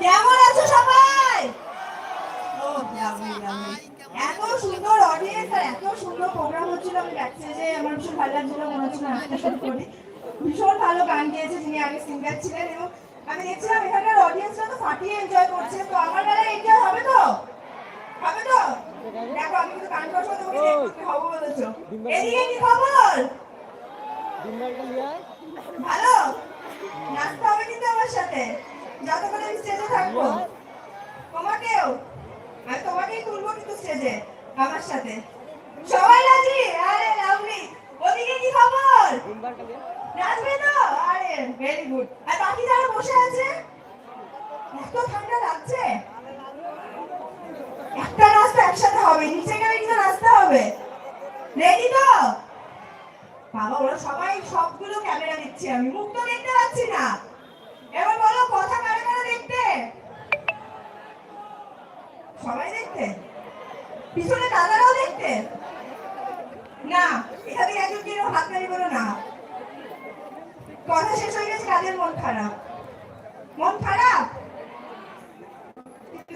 কেমন আছো সবাই? ও লাভলি লাভলি এত সুন্দর অডিয়েন্স আর এত সুন্দর প্রোগ্রাম হচ্ছিল আমি ব্যাকস্টেজে আমার ভীষণ ভালো লাগছিল মনে হচ্ছিল নাচতে শুরু করি ভীষণ ভালো গান গেয়েছে যিনি আগে সিঙ্গার ছিলেন এবং আমি দেখছিলাম এখানকার অডিয়েন্সরা তো ফাটিয়ে এনজয় করছে তো আমার বেলায় এনজয় হবে তো? হবে তো? দেখো আমি কিন্তু গান সময় তোমাকে দেখতে বলেছ। এদিকে কি খবর? ভালো? নাচতে হবে কিন্তু আমার সাথে। যতক্ষণ আমি স্টেজে থাকব। তোমাকেও। আমি তোমাকেই তুলবো কিন্তু স্টেজে আমার সাথে। সবাই রাজি? আরে লাভলি ওদিকে কি খবর? নাচবে তো? আরে ভেরি গুড আর বাকি যারা বসে আছে, এত ঠান্ডা লাগছে? একটা নাচ তো একসাথে হবে, নিচে গেলে কিন্তু নাচতে হবে। রেডি তো? বাবা, ওরা সবাই সবগুলো ক্যামেরা দিচ্ছি আমি মুখ তো দেখতে পাচ্ছি না। এবার বলো, কথা কারে কারে দেখতে? সবাই দেখতে? পিছনে দাদারাও দেখতে? না, এখানে একজন কেউ হাত নাড়ি বলো না। কথা শেষ হয়ে গেছে, কাদের মন খারাপ? মন খারাপ?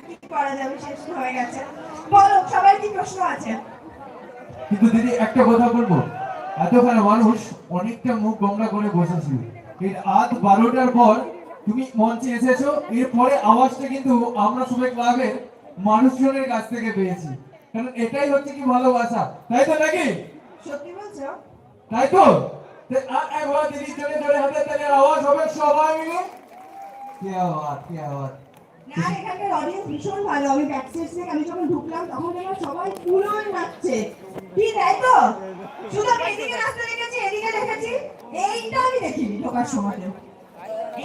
কি করা যাবে, শেষ হয়ে গেছে। বলো, সবাই কি প্রশ্ন আছে? কিন্তু দিদি, একটা কথা বলব? এতখানে মানুষ অনেকটা মুখ গঙ্গা করে বসেছিল। এর আজ বারোটার পর তুমি মঞ্চে এসেছ এরপরে আওয়াজটা কিন্তু আমরা সবাই ক্লাবের মানুষজনের কাছ থেকে পেয়েছি। কারণ এটাই হচ্ছে কি ভালোবাসা। তাই তো নাকি? সত্যি বলছো? তাই তো? তো একবার দিদি চলে চলে হাতে তালে আওয়াজ হবে সবাই মিলে। কি আওয়াজ কি আওয়াজ? না এখানকার অডিয়েন্স ভীষণ ভালো। আমি ব্যাকস্টেজ থেকে আমি যখন ঢুকলাম তখন সবাই পুরোই নাচছে কি, তাই শুধু এদিকে নাচতে দেখেছি, এদিকে দেখেছি। এইটা আমি দেখিনি ঢোকার সময়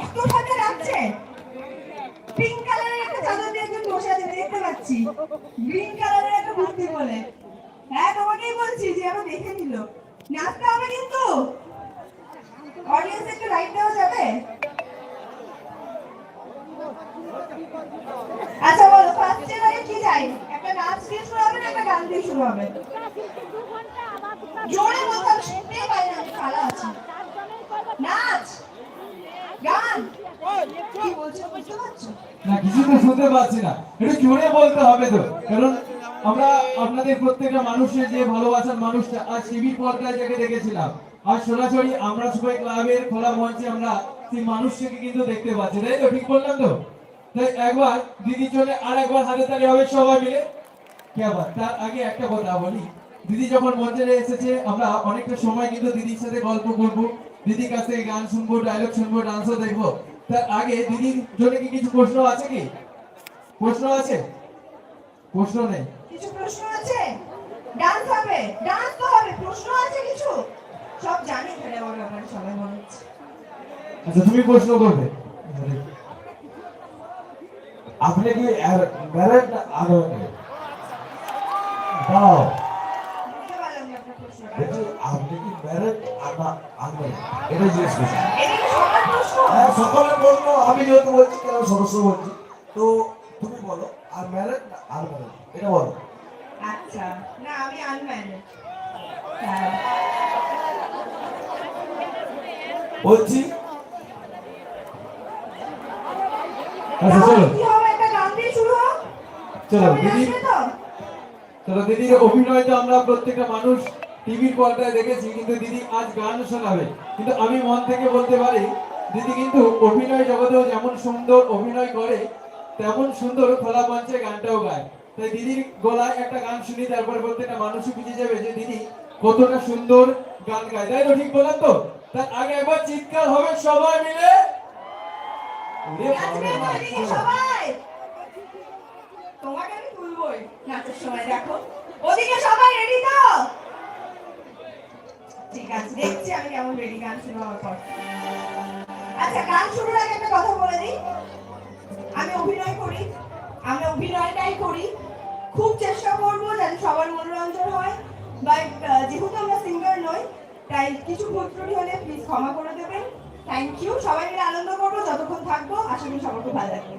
এত ঠান্ডা লাগছে। পিঙ্ক কালারের একটা চাদর দিয়ে একজন বসে আছে, দেখতে পাচ্ছি। গ্রিন কালারের একটা কুর্তি বলে। হ্যাঁ তোমাকেই বলছি যে আমার দেখে নিল। নাচতে হবে কিন্তু। অডিয়েন্স একটু লাইট দেওয়া যাবে আচ্ছা বলো ফার্স্ট আগে কি যাই একটা নাচ দিয়ে শুরু হবে না একটা গান দিয়ে শুরু হবে। জোরে বলতে শুনতেই পাই না, আমি খালা আছি। নাচ, গান, কি বলছো, বুঝতে পারছ? না, কিছু তো শুনতে পাচ্ছি না। একটু জোরে বলতে হবে তো, কারণ আমরা আপনাদের প্রত্যেকটা মানুষের যে ভালোবাসার মানুষটা, আজ টিভির পর্দায় যাকে দেখেছিলাম আর সরাসরি আমরা সবাই ক্লাবের খোলা মঞ্চে আমরা সেই মানুষটাকে কিন্তু দেখতে পাচ্ছি। তাই তো, ঠিক বললাম তো? তাই একবার দিদির জন্য আর একবার হাতে তালি হবে সবাই মিলে। আবার? তার আগে একটা কথা বলি। দিদি যখন মঞ্চে এসেছে আমরা অনেকটা সময় কিন্তু দিদির সাথে গল্প করব। দিদির কাছ থেকে গান শুনব ডায়লগ শুনব ডান্সও দেখব। তার আগে দিদির জন্য কি কিছু প্রশ্ন আছে কি? প্রশ্ন আছে? প্রশ্ন নেই। কিছু প্রশ্ন আছে? ডান্স হবে। ডান্স তো হবে। প্রশ্ন আছে কিছু? সব জানি ফেলে সবাই মনে হচ্ছে। আচ্ছা তুমি প্রশ্ন করবে। আপনি কি ম্যারেড না দেখি আপনি কি ম্যারেড না আনম্যারেড এটা জিজ্ঞেস করছি হ্যাঁ সকলে বলব আমি যেহেতু বলছি কেন সদস্য বলছি? তো তুমি বলো আর ম্যারেড না আনম্যারেড এটা বলো। আচ্ছা না আমি আনম্যারিড বলছি। আচ্ছা চলো দিদি। আসবে দিদির অভিনয় তো আমরা প্রত্যেকটা মানুষ টিভির পর্দায় দেখেছি কিন্তু দিদি আজ গান শোনাবে। কিন্তু আমি মন থেকে বলতে পারি দিদি কিন্তু অভিনয় জগতেও যেমন সুন্দর অভিনয় করে তেমন সুন্দর খোলা মঞ্চে গানটাও গায়। তাই দিদির গলায় একটা গান শুনি তারপর প্রত্যেকটা মানুষই বুঝে যাবে যে দিদি কতটা সুন্দর গান গায়। তাই তো ঠিক বললাম তো? তার আগে একবার চিৎকার হবে সবাই মিলে। তোমাকে আমি নাচের সময় দেখো ওদিকে সবাই রেডি তো? ঠিক আছে, দেখছি আমি কেমন রেডি গান শুরু হওয়ার পর। আচ্ছা গান শুরুর আগে একটা কথা বলে দিই। আমি অভিনয় করি, আমি অভিনয়টাই করি। খুব চেষ্টা করব যাতে সবার মনোরঞ্জন হয়। বাট যেহেতু আমরা সিঙ্গার নই, তাই কিছু ভুল হলে প্লিজ ক্ষমা করে দেবেন। থ্যাংক ইউ সবাই মিলে আনন্দ করব, যতক্ষণ থাকব, আশা করি সবার খুব ভালো লাগবে।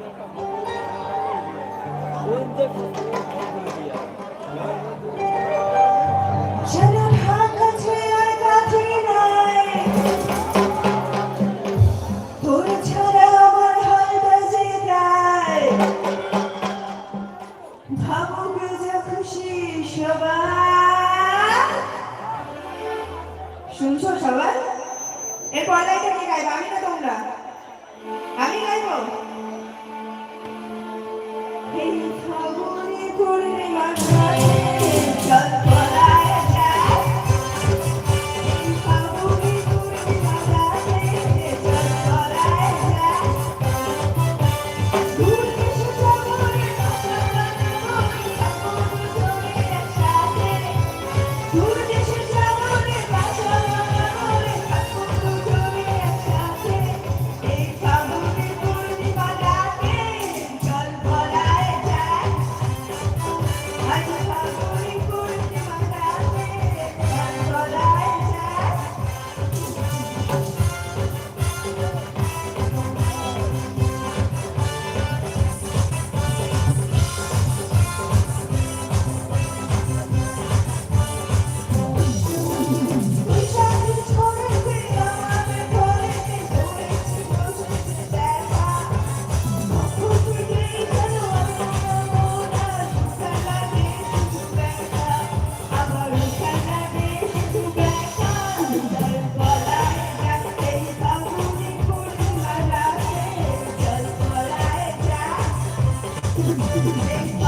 ハハハハ!